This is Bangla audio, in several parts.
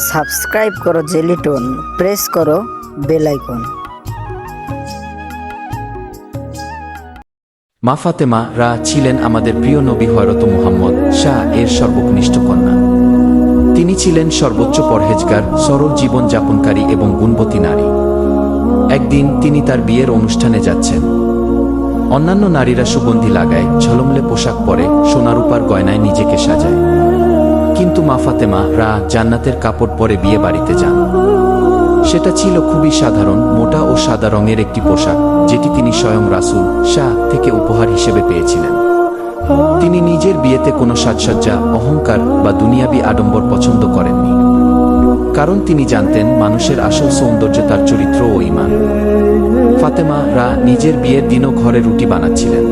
সাবস্ক্রাইব করো জেলিটন, প্রেস করো বেল আইকন। মা ফাতেমা রা ছিলেন আমাদের প্রিয় নবী হয়রত মুহাম্মদ, শাহ এর সর্বকনিষ্ঠ কন্যা। তিনি ছিলেন সর্বোচ্চ পরহেজগার, সরল জীবন যাপনকারী এবং গুণবতী নারী। একদিন তিনি তার বিয়ের অনুষ্ঠানে যাচ্ছেন। অন্যান্য নারীরা সুগন্ধি লাগায়, ঝলমলে পোশাক পরে, সোনারূপার গয়নায় নিজেকে সাজায়। কিন্তু মা ফাতেমা, রা জান্নাতের কাপড় পরে বিয়ে বাড়িতে যান। সেটা ছিল খুবই সাধারণ, মোটা ও সাদা রঙের একটি পোশাক, যেটি তিনি স্বয়ং রাসুল, শাহ থেকে উপহার হিসেবে পেয়েছিলেন। তিনি নিজের বিয়েতে কোনো সাজসজ্জা, অহংকার বা দুনিয়াবি আডম্বর পছন্দ করেননি। কারণ তিনি জানতেন মানুষের আসল সৌন্দর্য তার চরিত্র ও ইমান ফাতেমা, রা নিজের বিয়ের দিনও ঘরে রুটি বানাচ্ছিলেন।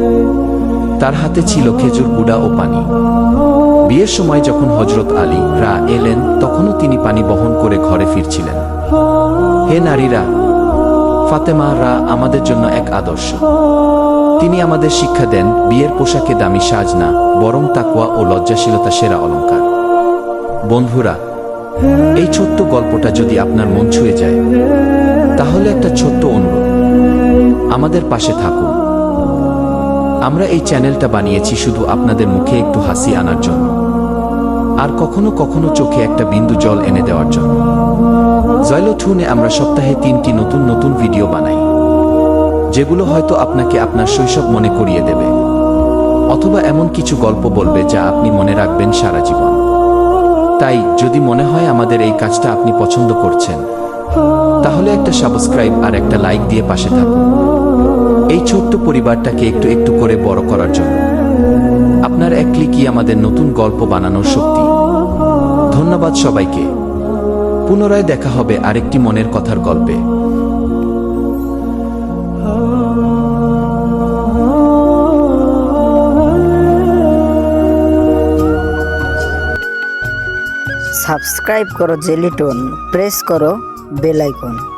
তার হাতে ছিল খেজুর গুড়া ও পানি। বিয়ের সময় যখন হজরত আলী রা এলেন, তখনও তিনি পানি বহন করে ঘরে ফিরছিলেন। হে নারীরা, ফাতেমা রা আমাদের জন্য এক আদর্শ। তিনি আমাদের শিক্ষা দেন, বিয়ের পোশাকে দামি সাজ না, বরং তাকুয়া ও লজ্জাশীলতা সেরা অলংকার। বন্ধুরা, এই ছোট্ট গল্পটা যদি আপনার মন ছুঁয়ে যায়, তাহলে একটা ছোট্ট অনুরোধ। আমাদের পাশে থাকুন। আমরা এই চ্যানেলটা বানিয়েছি শুধু আপনাদের মুখে একটু হাসি আনার জন্য। আর কখনো কখনো চোখে একটা বিন্দু জল এনে দেওয়ার জন্য। জয়লঠুনে আমরা সপ্তাহে তিনটি নতুন নতুন ভিডিও বানাই, যেগুলো হয়তো আপনাকে আপনার শৈশব মনে করিয়ে দেবে। অথবা এমন কিছু গল্প বলবে যা আপনি মনে রাখবেন সারা জীবন। তাই যদি মনে হয় আমাদের এই কাজটা আপনি পছন্দ করছেন, তাহলে একটা সাবস্ক্রাইব আর একটা লাইক দিয়ে পাশে থাকুন। এই ছোট্ট পরিবারটাকে একটু একটু করে বড় করার জন্য। আপনার এক ক্লিকই আমাদের নতুন গল্প বানানোর শক্তি। ধন্যবাদ সবাইকে। পুনরায় দেখা হবে আরেকটি মনের কথার গল্পে। সাবস্ক্রাইব করো জেলিটন, প্রেস করো বেল আইকন।